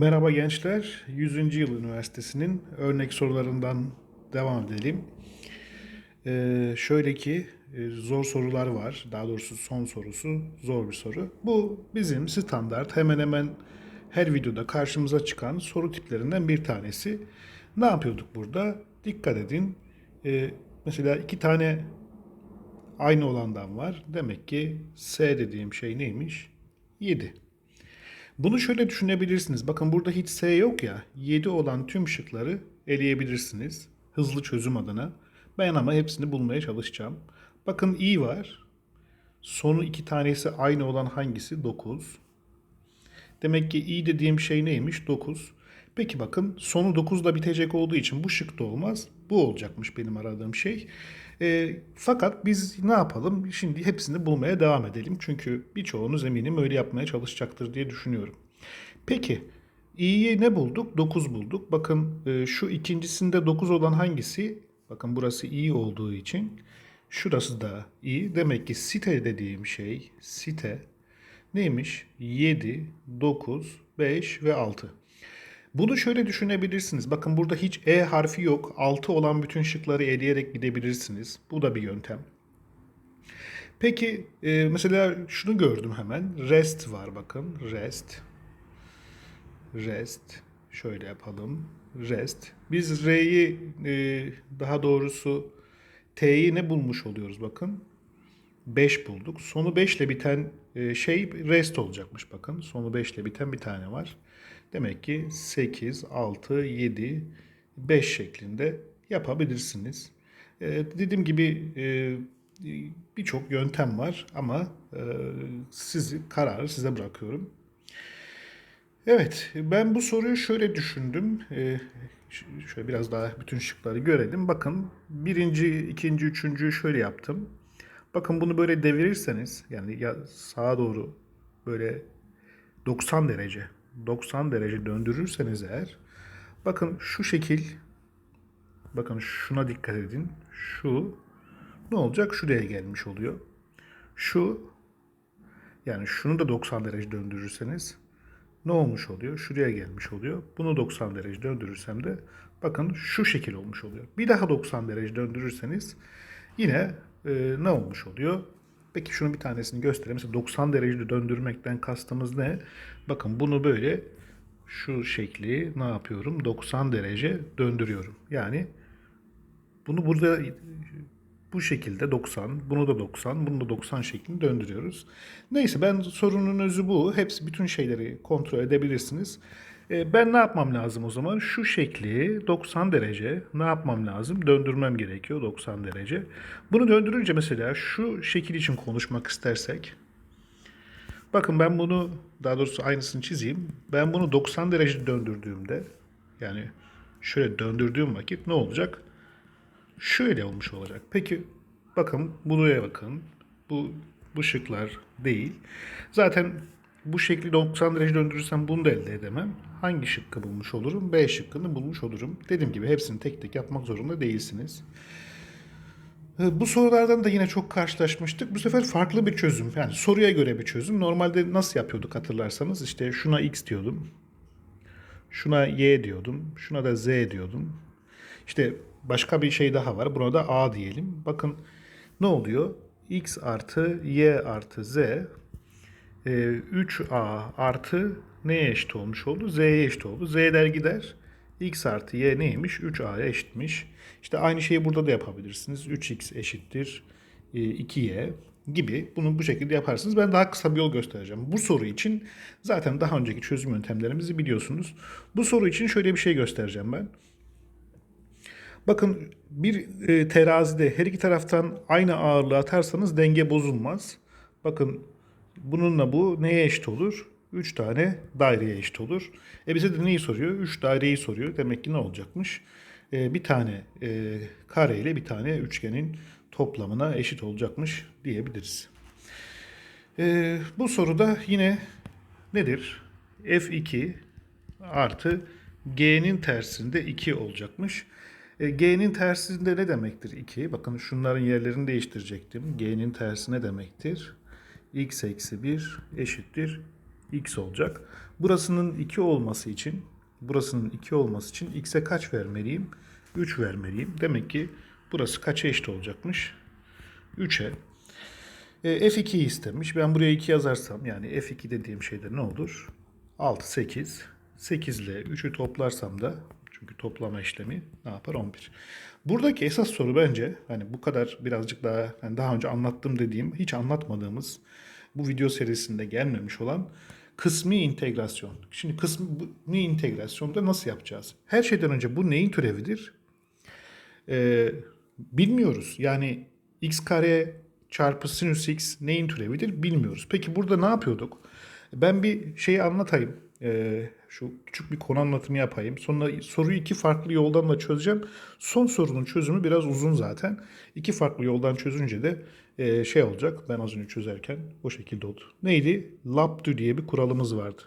Merhaba gençler. 100. Yıl Üniversitesi'nin örnek sorularından devam edelim. Ee, şöyle ki e, zor sorular var. Daha doğrusu son sorusu zor bir soru. Bu bizim standart hemen hemen her videoda karşımıza çıkan soru tiplerinden bir tanesi. Ne yapıyorduk burada? Dikkat edin. Ee, mesela iki tane aynı olandan var. Demek ki S dediğim şey neymiş? 7. Bunu şöyle düşünebilirsiniz. Bakın burada hiç S yok ya. 7 olan tüm şıkları eleyebilirsiniz. Hızlı çözüm adına. Ben ama hepsini bulmaya çalışacağım. Bakın i var. Sonu iki tanesi aynı olan hangisi? 9. Demek ki i dediğim şey neymiş? 9. Peki bakın sonu 9'da bitecek olduğu için bu şık da olmaz. Bu olacakmış benim aradığım şey. E, fakat biz ne yapalım? Şimdi hepsini bulmaya devam edelim. Çünkü birçoğunuz eminim öyle yapmaya çalışacaktır diye düşünüyorum. Peki i'yi ne bulduk? 9 bulduk. Bakın e, şu ikincisinde 9 olan hangisi? Bakın burası i olduğu için şurası da i. Demek ki site dediğim şey site neymiş? 7, 9, 5 ve 6. Bunu şöyle düşünebilirsiniz. Bakın burada hiç E harfi yok. 6 olan bütün şıkları eleyerek gidebilirsiniz. Bu da bir yöntem. Peki e, mesela şunu gördüm hemen. Rest var bakın. Rest. Rest. Şöyle yapalım. Rest. Biz R'yi e, daha doğrusu T'yi ne bulmuş oluyoruz bakın. 5 bulduk. Sonu 5 ile biten e, şey rest olacakmış bakın. Sonu 5 ile biten bir tane var. Demek ki 8, 6, 7, 5 şeklinde yapabilirsiniz. E, dediğim gibi e, birçok yöntem var ama e, sizi kararı size bırakıyorum. Evet, ben bu soruyu şöyle düşündüm. Ş- şöyle biraz daha bütün şıkları görelim. Bakın birinci, ikinci, üçüncüyü şöyle yaptım. Bakın bunu böyle devirirseniz yani ya sağa doğru böyle 90 derece 90 derece döndürürseniz eğer bakın şu şekil bakın şuna dikkat edin. Şu ne olacak? Şuraya gelmiş oluyor. Şu yani şunu da 90 derece döndürürseniz ne olmuş oluyor? Şuraya gelmiş oluyor. Bunu 90 derece döndürürsem de bakın şu şekil olmuş oluyor. Bir daha 90 derece döndürürseniz yine e, ne olmuş oluyor? Peki şunu bir tanesini göstereyim. Mesela 90 derece döndürmekten kastımız ne? Bakın bunu böyle şu şekli ne yapıyorum? 90 derece döndürüyorum. Yani bunu burada bu şekilde 90, bunu da 90, bunu da 90 şeklinde döndürüyoruz. Neyse ben sorunun özü bu. Hepsi bütün şeyleri kontrol edebilirsiniz. E, ben ne yapmam lazım o zaman? Şu şekli 90 derece ne yapmam lazım? Döndürmem gerekiyor 90 derece. Bunu döndürünce mesela şu şekil için konuşmak istersek Bakın ben bunu daha doğrusu aynısını çizeyim. Ben bunu 90 derece döndürdüğümde yani şöyle döndürdüğüm vakit ne olacak? Şöyle olmuş olacak. Peki bakın buraya bakın. Bu bu şıklar değil. Zaten bu şekli 90 derece döndürürsem bunu da elde edemem. Hangi şıkkı bulmuş olurum? B şıkkını bulmuş olurum. Dediğim gibi hepsini tek tek yapmak zorunda değilsiniz. Ee, Bu sorulardan da yine çok karşılaşmıştık. Bu sefer farklı bir çözüm. Yani soruya göre bir çözüm. Normalde nasıl yapıyorduk hatırlarsanız işte şuna x diyordum. Şuna y diyordum. Şuna da z diyordum. İşte başka bir şey daha var. Buna da a diyelim. Bakın ne oluyor? x artı y artı z e, 3a artı neye eşit olmuş oldu? z'ye eşit oldu. z'ler gider. x artı y neymiş? 3a'ya eşitmiş. İşte aynı şeyi burada da yapabilirsiniz. 3x eşittir e, 2y gibi. Bunu bu şekilde yaparsınız. Ben daha kısa bir yol göstereceğim. Bu soru için zaten daha önceki çözüm yöntemlerimizi biliyorsunuz. Bu soru için şöyle bir şey göstereceğim ben. Bakın bir e, terazide her iki taraftan aynı ağırlığı atarsanız denge bozulmaz. Bakın bununla bu neye eşit olur? 3 tane daireye eşit olur. E bize de neyi soruyor? 3 daireyi soruyor. Demek ki ne olacakmış? E, bir tane e, kare ile bir tane üçgenin toplamına eşit olacakmış diyebiliriz. E, bu soruda yine nedir? F2 artı G'nin tersinde 2 olacakmış. E, G'nin tersinde ne demektir 2? Bakın şunların yerlerini değiştirecektim. G'nin tersi ne demektir? X eksi 1 eşittir x olacak. Burasının 2 olması için burasının 2 olması için x'e kaç vermeliyim? 3 vermeliyim. Demek ki burası kaça eşit olacakmış? 3'e. E, F2 istemiş. Ben buraya 2 yazarsam yani F2 dediğim şeyde ne olur? 6, 8. 8 ile 3'ü toplarsam da çünkü toplama işlemi ne yapar? 11. Buradaki esas soru bence hani bu kadar birazcık daha hani daha önce anlattım dediğim hiç anlatmadığımız bu video serisinde gelmemiş olan kısmi integrasyon. Şimdi kısmi integrasyonda nasıl yapacağız? Her şeyden önce bu neyin türevidir? Ee, bilmiyoruz. Yani x kare çarpı sinüs x neyin türevidir bilmiyoruz. Peki burada ne yapıyorduk? Ben bir şeyi anlatayım. Ee, şu küçük bir konu anlatımı yapayım. Sonra soruyu iki farklı yoldan da çözeceğim. Son sorunun çözümü biraz uzun zaten. İki farklı yoldan çözünce de e, şey olacak. Ben az önce çözerken o şekilde oldu. Neydi? Labdü diye bir kuralımız vardı.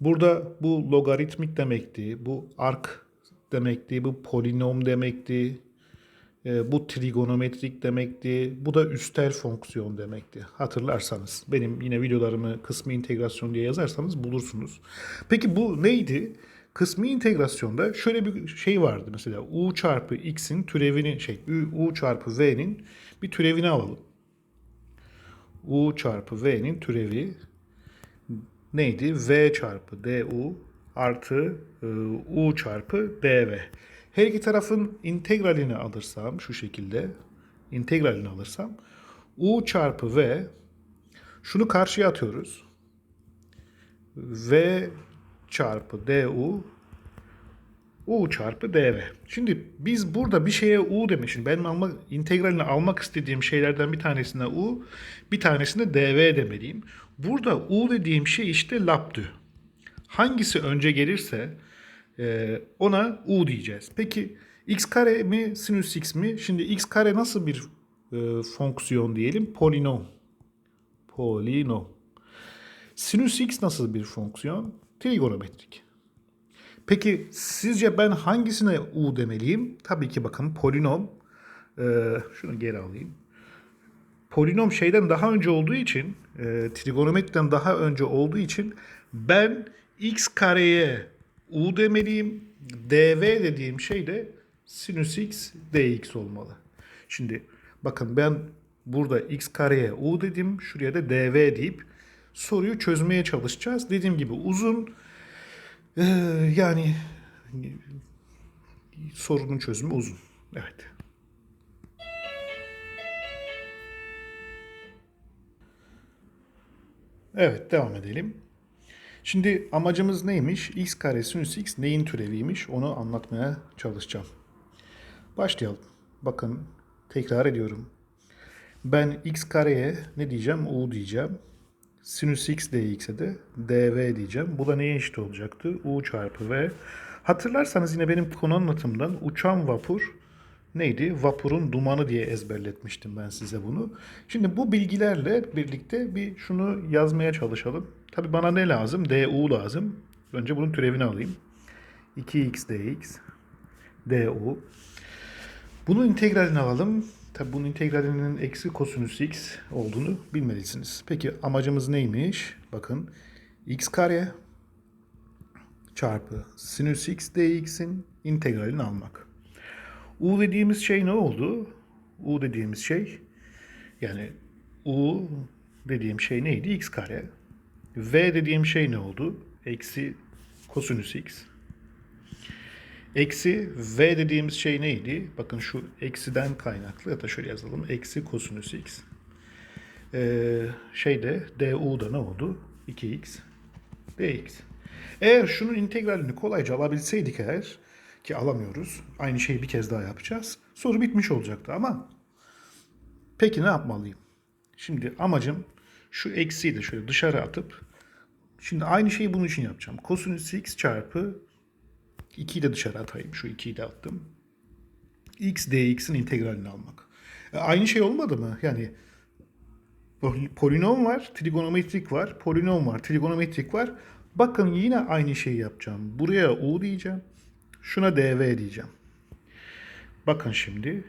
Burada bu logaritmik demekti, bu ark demekti, bu polinom demekti, e, bu trigonometrik demekti, bu da üstel fonksiyon demekti. Hatırlarsanız benim yine videolarımı kısmi integrasyon diye yazarsanız bulursunuz. Peki bu neydi? Kısmi integrasyonda şöyle bir şey vardı mesela u çarpı x'in türevini şey u çarpı v'nin bir türevini alalım. u çarpı v'nin türevi neydi? v çarpı du artı e, u çarpı dv. Her iki tarafın integralini alırsam şu şekilde integralini alırsam u çarpı v şunu karşıya atıyoruz. v çarpı du u çarpı dv. Şimdi biz burada bir şeye u demişim. Benim almak, integralini almak istediğim şeylerden bir tanesine u, bir tanesine dv demeliyim. Burada u dediğim şey işte labdü. Hangisi önce gelirse e, ona u diyeceğiz. Peki x kare mi sinüs x mi? Şimdi x kare nasıl bir e, fonksiyon diyelim? Polinom. Polinom. Sinüs x nasıl bir fonksiyon? Trigonometrik. Peki sizce ben hangisine u demeliyim? Tabii ki bakın polinom. E, şunu geri alayım. Polinom şeyden daha önce olduğu için, e, trigonometriden daha önce olduğu için ben x kareye u demeliyim. dv dediğim şey de sinüs x dx olmalı. Şimdi bakın ben burada x kareye u dedim. Şuraya da dv deyip soruyu çözmeye çalışacağız. Dediğim gibi uzun ee, yani sorunun çözümü uzun. Evet. Evet devam edelim. Şimdi amacımız neymiş? x kare sinüs x neyin türeviymiş? Onu anlatmaya çalışacağım. Başlayalım. Bakın tekrar ediyorum. Ben x kareye ne diyeceğim? u diyeceğim. Sinüs x dx'e de dv diyeceğim. Bu da neye eşit olacaktı? u çarpı v. Hatırlarsanız yine benim konu anlatımdan uçan vapur neydi? Vapurun dumanı diye ezberletmiştim ben size bunu. Şimdi bu bilgilerle birlikte bir şunu yazmaya çalışalım. Tabi bana ne lazım? du lazım. Önce bunun türevini alayım. 2x dx du. Bunun integralini alalım. Tabi bunun integralinin eksi kosinüs x olduğunu bilmelisiniz. Peki amacımız neymiş? Bakın x kare çarpı sinüs x dx'in integralini almak. U dediğimiz şey ne oldu? U dediğimiz şey yani U dediğim şey neydi? X kare. V dediğim şey ne oldu? Eksi kosinüs x. Eksi V dediğimiz şey neydi? Bakın şu eksiden kaynaklı ya da şöyle yazalım. Eksi kosinüs x. Ee, şeyde DU'da ne oldu? 2x dx. Eğer şunun integralini kolayca alabilseydik eğer ki alamıyoruz. Aynı şeyi bir kez daha yapacağız. Soru bitmiş olacaktı ama peki ne yapmalıyım? Şimdi amacım şu eksiyi de şöyle dışarı atıp şimdi aynı şeyi bunun için yapacağım. Kosinüs x çarpı 2'yi de dışarı atayım. Şu 2'yi de attım. x dx'in integralini almak. E, aynı şey olmadı mı? Yani polinom var, trigonometrik var, polinom var, trigonometrik var. Bakın yine aynı şeyi yapacağım. Buraya u diyeceğim. Şuna dv diyeceğim. Bakın şimdi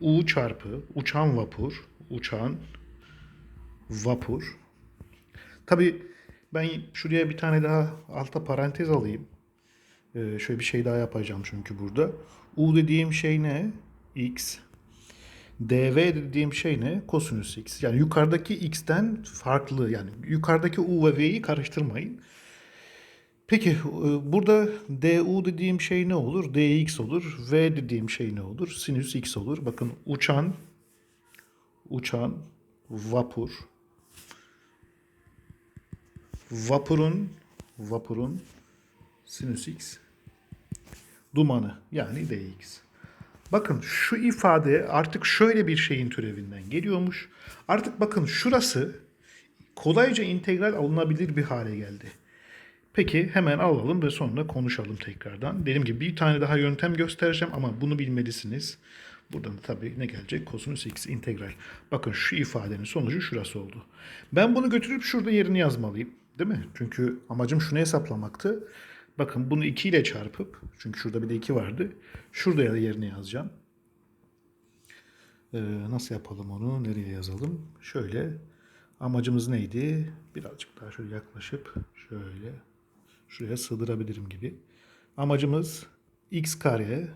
u çarpı uçan vapur, uçan vapur. Tabii ben şuraya bir tane daha alta parantez alayım. Ee, şöyle bir şey daha yapacağım çünkü burada. U dediğim şey ne? X. dv dediğim şey ne? Kosinüs x. Yani yukarıdaki x'ten farklı. Yani yukarıdaki u ve v'yi karıştırmayın. Peki e, burada du dediğim şey ne olur? dx olur. v dediğim şey ne olur? Sinüs x olur. Bakın uçan uçan vapur vapurun vapurun sinüs x dumanı yani dx. Bakın şu ifade artık şöyle bir şeyin türevinden geliyormuş. Artık bakın şurası kolayca integral alınabilir bir hale geldi. Peki hemen alalım ve sonra konuşalım tekrardan. Dediğim gibi bir tane daha yöntem göstereceğim ama bunu bilmelisiniz. Buradan da tabii ne gelecek? Kosinüs x integral. Bakın şu ifadenin sonucu şurası oldu. Ben bunu götürüp şurada yerini yazmalıyım. Değil mi? Çünkü amacım şunu hesaplamaktı. Bakın bunu 2 ile çarpıp, çünkü şurada bir de 2 vardı. Şurada ya da yerine yazacağım. Ee, nasıl yapalım onu? Nereye yazalım? Şöyle. Amacımız neydi? Birazcık daha şöyle yaklaşıp şöyle şuraya sığdırabilirim gibi. Amacımız x kare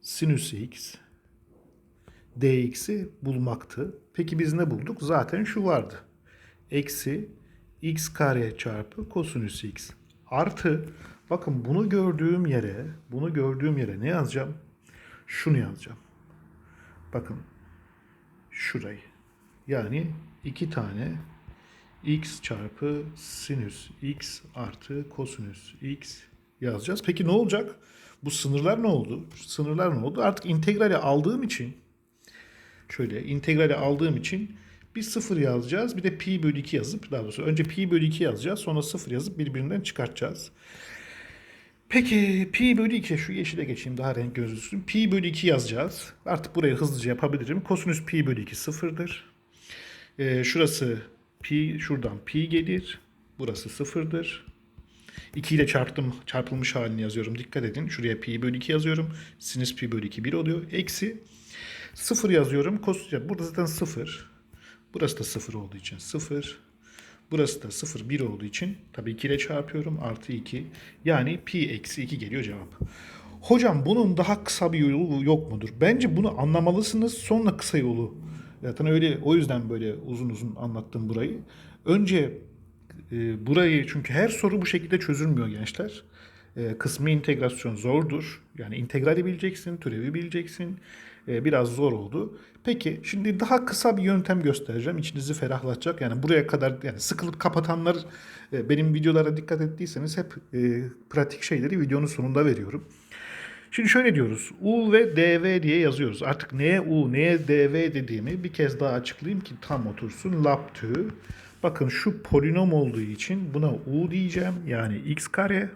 sinüs x dx'i bulmaktı. Peki biz ne bulduk? Zaten şu vardı. Eksi x kare çarpı kosinüs x artı bakın bunu gördüğüm yere bunu gördüğüm yere ne yazacağım? Şunu yazacağım. Bakın şurayı. Yani iki tane x çarpı sinüs x artı kosinüs x yazacağız. Peki ne olacak? Bu sınırlar ne oldu? Sınırlar ne oldu? Artık integrali aldığım için şöyle integrali aldığım için bir sıfır yazacağız. Bir de pi bölü 2 yazıp daha doğrusu önce pi bölü 2 yazacağız. Sonra sıfır yazıp birbirinden çıkartacağız. Peki pi bölü 2 şu yeşile geçeyim daha renk gözüksün. Pi bölü 2 yazacağız. Artık burayı hızlıca yapabilirim. Kosinüs pi bölü 2 sıfırdır. Ee, şurası pi şuradan pi gelir. Burası sıfırdır. 2 ile çarptım, çarpılmış halini yazıyorum. Dikkat edin. Şuraya pi bölü 2 yazıyorum. Sinüs pi bölü 2 1 oluyor. Eksi 0 yazıyorum. Kos, burada zaten 0. Burası da 0 olduğu için 0. Burası da 0 1 olduğu için tabii 2 ile çarpıyorum. Artı 2. Yani pi eksi 2 geliyor cevap. Hocam bunun daha kısa bir yolu yok mudur? Bence bunu anlamalısınız. Sonra kısa yolu. Zaten öyle o yüzden böyle uzun uzun anlattım burayı. Önce e, burayı çünkü her soru bu şekilde çözülmüyor gençler. E, kısmi integrasyon zordur. Yani integrali bileceksin, türevi bileceksin. E, biraz zor oldu. Peki şimdi daha kısa bir yöntem göstereceğim. İçinizi ferahlatacak. Yani buraya kadar yani sıkılıp kapatanlar e, benim videolara dikkat ettiyseniz hep e, pratik şeyleri videonun sonunda veriyorum. Şimdi şöyle diyoruz. U ve dv diye yazıyoruz. Artık neye u, neye dv dediğimi bir kez daha açıklayayım ki tam otursun. Laptü. Bakın şu polinom olduğu için buna u diyeceğim. Yani x kare.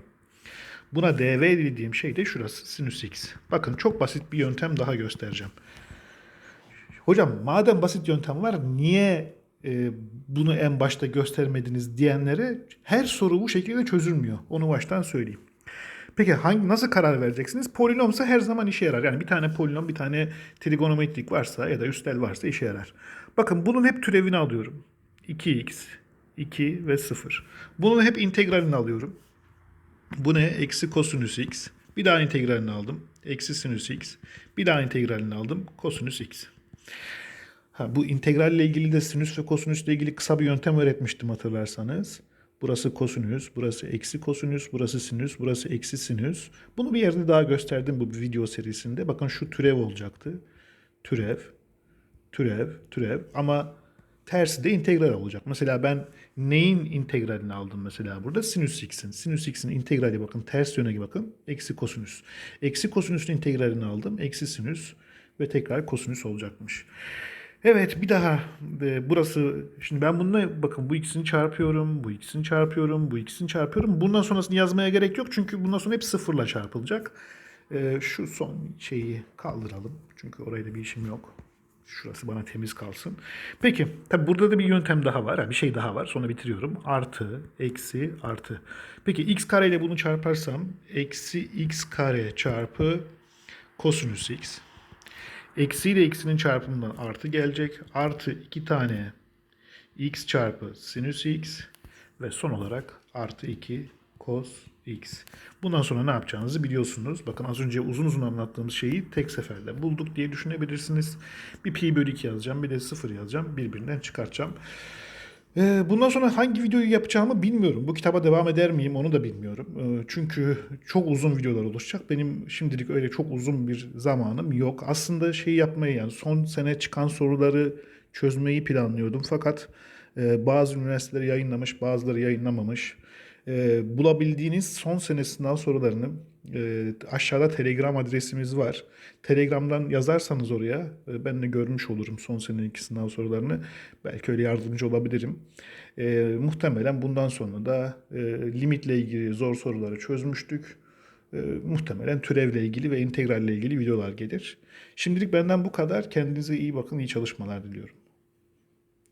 Buna dv dediğim şey de şurası sinüs x. Bakın çok basit bir yöntem daha göstereceğim. Hocam madem basit yöntem var niye e, bunu en başta göstermediniz diyenlere her soru bu şekilde çözülmüyor. Onu baştan söyleyeyim. Peki hangi nasıl karar vereceksiniz? Polinomsa her zaman işe yarar. Yani bir tane polinom, bir tane trigonometrik varsa ya da üstel varsa işe yarar. Bakın bunun hep türevini alıyorum. 2x, 2 ve 0. Bunun hep integralini alıyorum. Bu ne? Eksi kosinüs x. Bir daha integralini aldım. Eksi sinüs x. Bir daha integralini aldım. Kosinüs x. Ha, bu integralle ilgili de sinüs ve kosinüsle ilgili kısa bir yöntem öğretmiştim hatırlarsanız. Burası kosinüs, burası eksi kosinüs, burası sinüs, burası eksi sinüs. Bunu bir yerde daha gösterdim bu video serisinde. Bakın şu türev olacaktı. Türev, türev, türev ama tersi de integral olacak. Mesela ben neyin integralini aldım mesela burada? Sinüs x'in. Sinüs x'in integrali bakın ters yöne bakın. Eksi kosinüs. Eksi kosinüsün integralini aldım. Eksi sinüs ve tekrar kosinüs olacakmış. Evet bir daha e, burası şimdi ben bununla bakın bu ikisini çarpıyorum, bu ikisini çarpıyorum, bu ikisini çarpıyorum. Bundan sonrasını yazmaya gerek yok çünkü bundan sonra hep sıfırla çarpılacak. E, şu son şeyi kaldıralım çünkü orayla bir işim yok. Şurası bana temiz kalsın. Peki tabi burada da bir yöntem daha var. Bir şey daha var. Sonra bitiriyorum. Artı, eksi, artı. Peki x kare ile bunu çarparsam eksi x kare çarpı kosinüs x. Eksi ile eksinin çarpımından artı gelecek. Artı iki tane x çarpı sinüs x ve son olarak artı 2 cos x. Bundan sonra ne yapacağınızı biliyorsunuz. Bakın az önce uzun uzun anlattığımız şeyi tek seferde bulduk diye düşünebilirsiniz. Bir pi bölü 2 yazacağım, bir de 0 yazacağım. Birbirinden çıkartacağım. Ee, Bundan sonra hangi videoyu yapacağımı bilmiyorum. Bu kitaba devam eder miyim onu da bilmiyorum. Ee, Çünkü çok uzun videolar oluşacak. Benim şimdilik öyle çok uzun bir zamanım yok. Aslında şey yapmayı yani son sene çıkan soruları çözmeyi planlıyordum. Fakat e, bazı üniversiteler yayınlamış, bazıları yayınlamamış. E, Bulabildiğiniz son sene sınav sorularını e, aşağıda Telegram adresimiz var. Telegram'dan yazarsanız oraya e, ben de görmüş olurum son seneki sınav sorularını. Belki öyle yardımcı olabilirim. E, muhtemelen bundan sonra da e, limitle ilgili zor soruları çözmüştük. E, muhtemelen türevle ilgili ve integralle ilgili videolar gelir. Şimdilik benden bu kadar. Kendinize iyi bakın, iyi çalışmalar diliyorum.